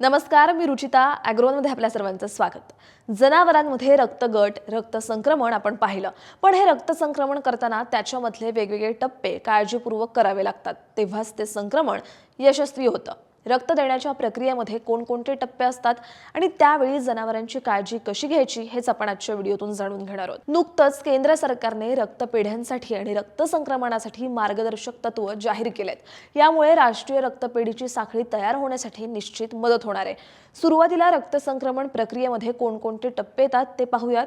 नमस्कार मी रुचिता ॲग्रोनमध्ये आपल्या सर्वांचं स्वागत. जनावरांमध्ये रक्तगट रक्तसंक्रमण आपण पाहिलं. पण हे रक्त संक्रमण करताना त्याच्यामधले वेगवेगळे टप्पे काळजीपूर्वक करावे लागतात. तेव्हाच ते संक्रमण यशस्वी होतं. रक्त देण्याच्या प्रक्रियेमध्ये कोणकोणते टप्पे असतात आणि त्यावेळी जनावरांची काळजी कशी घ्यायची हेच आपण आजच्या व्हिडिओतून जाणून घेणार आहोत. नुकतंच केंद्र सरकारने रक्तपेढ्यांसाठी आणि रक्तसंक्रमणासाठी मार्गदर्शक तत्व जाहीर केलेत. यामुळे राष्ट्रीय रक्तपेढीची साखळी तयार होण्यासाठी निश्चित मदत होणार आहे. सुरुवातीला रक्तसंक्रमण प्रक्रियेमध्ये कोणकोणते टप्पे येतात ते पाहूयात.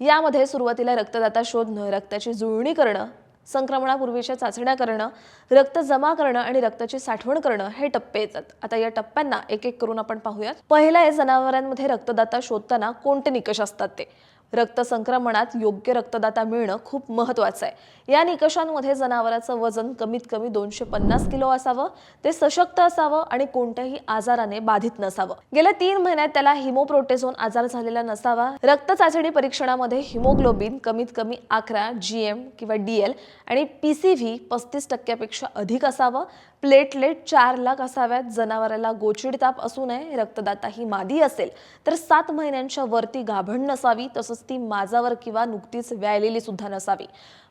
यामध्ये सुरुवातीला रक्तदाता शोधणं रक्ताची जुळणी करणं संक्रमणापूर्वीच्या चाचण्या करणं रक्त जमा करणं आणि रक्ताची साठवण करणं हे टप्पे येतात. आता या टप्प्यांना एक एक करून आपण पाहूयात. पहिला आहे जनावरांमध्ये रक्तदाता शोधताना कोणते निकष असतात ते? रक्त संक्रमणात योग्य रक्तदाता मिळणं खूप महत्वाचं आहे. या निकषांमध्ये जनावराचं वजन कमीत कमी दोनशे पन्नास किलो असावं ते सशक्त असावं आणि कोणत्याही आजाराने बाधित नसावं. गेल्या तीन महिन्यात त्याला हिमोप्रोटेझोन आजार झालेला नसावा. रक्त चाचणी परीक्षणामध्ये हिमोग्लोबिन कमीत कमी अकरा जी एम किंवा डी एल आणि पी सी व्ही पस्तीस टक्क्यापेक्षा अधिक असावं. प्लेटलेट चार लाख असाव्यात. जनावराला गोचिड ताप असू नये रक्तदाता ही मादी असेल. तर सात महिन्यांच्या वरती गाभण नसावी तसंच ती माजावर किंवा नुकतीच व्यायलेली सुद्धा नसावी.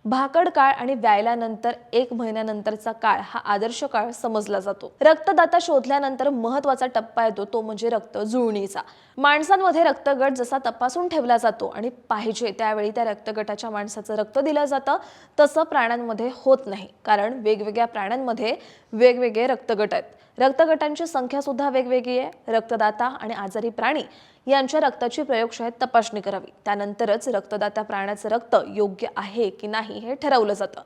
भाकड काळ आणि व्यायल्यानंतर एक महिन्यानंतरचा काळ हा आदर्श काळ समजला जातो. रक्तदाता शोधल्यानंतर महत्त्वाचा टप्पा येतो तो म्हणजे रक्त जुळणीचा. माणसांमध्ये रक्तगट जसा तपासून ठेवला जातो आणि पाहिजे त्यावेळी त्या रक्तगटाच्या माणसाचं रक्त दिलं जातं तसं प्राण्यांमध्ये होत नाही. कारण वेगवेगळ्या प्राण्यांमध्ये वेगवेगळे रक्तगट आहेत. रक्तगटांची संख्या सुद्धा वेगवेगळी आहे. रक्तदाता आणि आजारी प्राणी यांच्या रक्ताची प्रयोगशाळेत तपासणी करावी. त्यानंतरच रक्तदाता प्राण्याचं रक्त योग्य आहे की नाही हे ठरवलं जातं.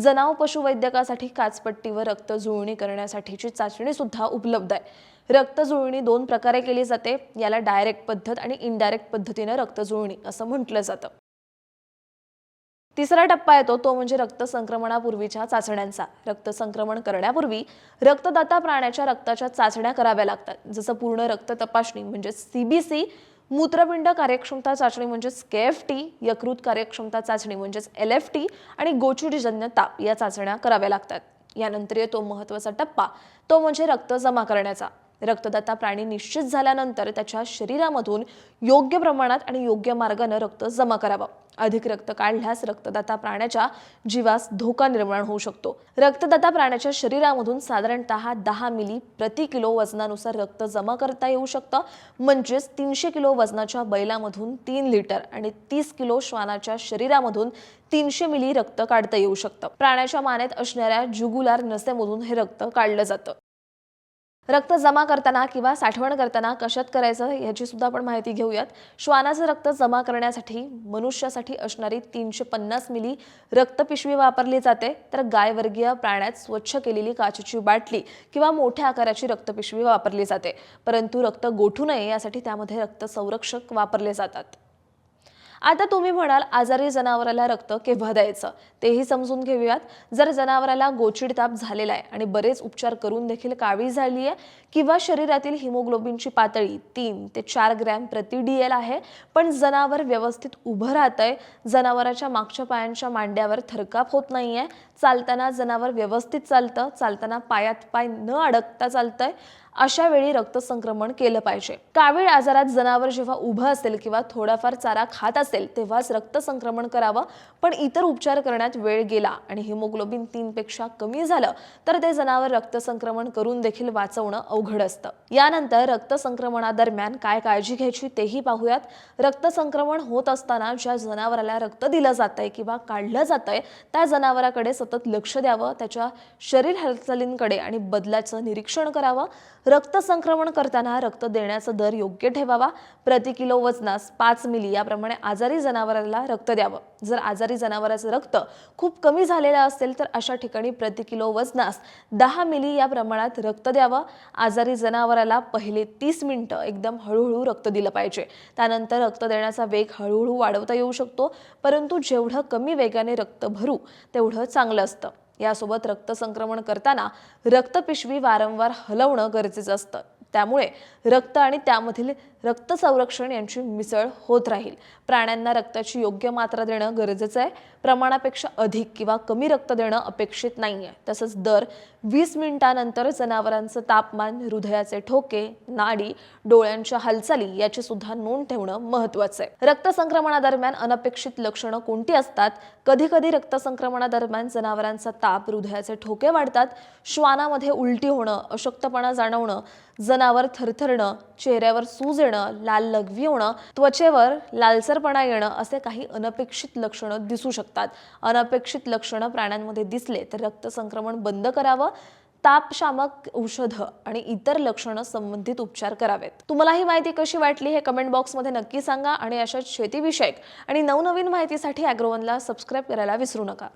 जनाव पशुवैद्यकासाठी काचपट्टीवर रक्त जुळणी करण्यासाठीची चाचणी सुद्धा उपलब्ध आहे. रक्त जुळणी दोन प्रकारे केली जाते. याला डायरेक्ट पद्धत आणि इनडायरेक्ट पद्धतीनं रक्त जुळणी असं म्हटलं जातं. तिसरा टप्पा येतो तो म्हणजे रक्त संक्रमणापूर्वीच्या चाचण्यांचा. रक्त संक्रमण करण्यापूर्वी रक्तदाता प्राण्याच्या रक्ताच्या चाचण्या कराव्या लागतात. जसं पूर्ण रक्त तपासणी म्हणजे सीबीसी मूत्रपिंड कार्यक्षमता चाचणी म्हणजेच के एफ टी यकृत कार्यक्षमता चाचणी म्हणजेच एल एफ टी आणि गोचुडीजन्य ताप या चाचण्या कराव्या लागतात. यानंतर येतो महत्त्वाचा टप्पा तो म्हणजे रक्त जमा करण्याचा. रक्तदाता प्राणी निश्चित झाल्यानंतर त्याच्या शरीरामधून योग्य प्रमाणात आणि योग्य मार्गानं रक्त जमा करावं. अधिक रक्त काढल्यास रक्तदाता प्राण्याच्या जीवास धोका निर्माण होऊ शकतो. रक्तदाता प्राण्याच्या शरीरामधून साधारणतः दहा मिली प्रति किलो वजनानुसार रक्त जमा करता येऊ शकतं. म्हणजेच तीनशे किलो वजनाच्या बैलामधून तीन लिटर आणि तीस किलो श्वानाच्या शरीरामधून तीनशे मिली रक्त काढता येऊ शकतं. प्राण्याच्या मानेत असणाऱ्या जुगुलार नसेमधून हे रक्त काढलं जातं. रक्त जमा करताना किंवा साठवण करताना कशात करायचं याची सुद्धा आपण माहिती घेऊयात. श्वानाचं रक्त जमा करण्यासाठी मनुष्यासाठी असणारी तीनशे पन्नास मिली रक्तपिशवी वापरली जाते. तर गायवर्गीय प्राण्यात स्वच्छ केलेली काचेची बाटली किंवा मोठ्या आकाराची रक्तपिशवी वापरली जाते. परंतु रक्त गोठू नये यासाठी त्यामध्ये रक्त संरक्षक वापरले जातात. आता तुम्ही म्हणाल आजारी जनावराला रक्त केव्हा द्यायचं? तेही समजून घेऊयात. जर जनावराला गोचिड ताप झालेला आहे आणि बरेच उपचार करून देखील काळी झाली आहे किंवा शरीरातील हिमोग्लोबिनची पातळी तीन ते चार ग्रॅम प्रति डी एल आहे पण जनावर व्यवस्थित उभं राहतंय जनावराच्या मागच्या पायांच्या मांड्यावर थरकाप होत नाहीये चालताना जनावर व्यवस्थित चालतं चालताना पायात पाय न अडकता चालतंय अशा वेळी रक्तसंक्रमण केलं पाहिजे. कावीळ आजारात जनावर जेव्हा उभं असेल किंवा थोडाफार चारा खात असेल तेव्हाच रक्तसंक्रमण करावं. पण इतर उपचार करण्यात वेळ गेला आणि हिमोग्लोबिन तीन पेक्षा कमी झालं तर ते जनावर रक्तसंक्रमण करून देखील वाचवणं अवघड असतं. यानंतर रक्तसंक्रमणादरम्यान काय काळजी घ्यायची तेही पाहूयात. रक्तसंक्रमण होत असताना ज्या जनावराला रक्त दिलं जातंय किंवा काढलं जातंय त्या जनावराकडे सतत लक्ष द्यावं त्याच्या शरीर हालचालींकडे आणि बदलाचं निरीक्षण करावं. रक्त संक्रमण करताना रक्त देण्याचा दर योग्य ठेवावा. प्रति किलो वजनास पाच मिली याप्रमाणे आजारी जनावराला रक्त द्यावं. जर आजारी जनावराचं रक्त खूप कमी झालेलं असेल तर अशा ठिकाणी प्रति किलो वजनास दहा मिली या प्रमाणात रक्त द्यावं. आजारी जनावराला पहिले तीस मिनिटं एकदम हळूहळू रक्त दिलं पाहिजे. त्यानंतर रक्त देण्याचा वेग हळूहळू वाढवता येऊ शकतो. परंतु जेवढं कमी वेगाने रक्त भरू तेवढं चांगलं असतं. यासोबत रक्त संक्रमण करताना रक्तपिशवी वारंवार हलवणं गरजेचं असतं. त्यामुळे रक्त आणि त्यामधील रक्त संरक्षण यांची मिसळ होत राहील. प्राण्यांना रक्ताची योग्य मात्रा देणं गरजेचं आहे. प्रमाणापेक्षा अधिक किंवा कमी रक्त देणं अपेक्षित नाही आहे तसंच दर वीस मिनिटानंतर जनावरांचं तापमान हृदयाचे ठोके नाडी डोळ्यांच्या हालचाली याची सुद्धा नोंद ठेवणं महत्वाचं आहे. रक्त संक्रमणादरम्यान अनपेक्षित लक्षणं कोणती असतात? कधी कधी रक्त संक्रमणादरम्यान जनावरांचा ताप हृदयाचे ठोके वाढतात. श्वानामध्ये उलटी होणं अशक्तपणा जाणवणं जनावर थरथरणं चेहऱ्यावर सूज येणं येणं लाल लघवी होणं त्वचेवर लालसरपणा येणं असे काही अनपेक्षित लक्षणं दिसू शकतात. अनपेक्षित लक्षणं प्राण्यांमध्ये दिसले तर रक्त संक्रमण बंद करावं तापशामक औषधं आणि इतर लक्षणं संबंधित उपचार करावेत. तुम्हाला ही माहिती कशी वाटली हे कमेंट बॉक्समध्ये नक्की सांगा आणि अशाच शेतीविषयक आणि नवनवीन माहितीसाठी अॅग्रोवनला सबस्क्राईब करायला विसरू नका.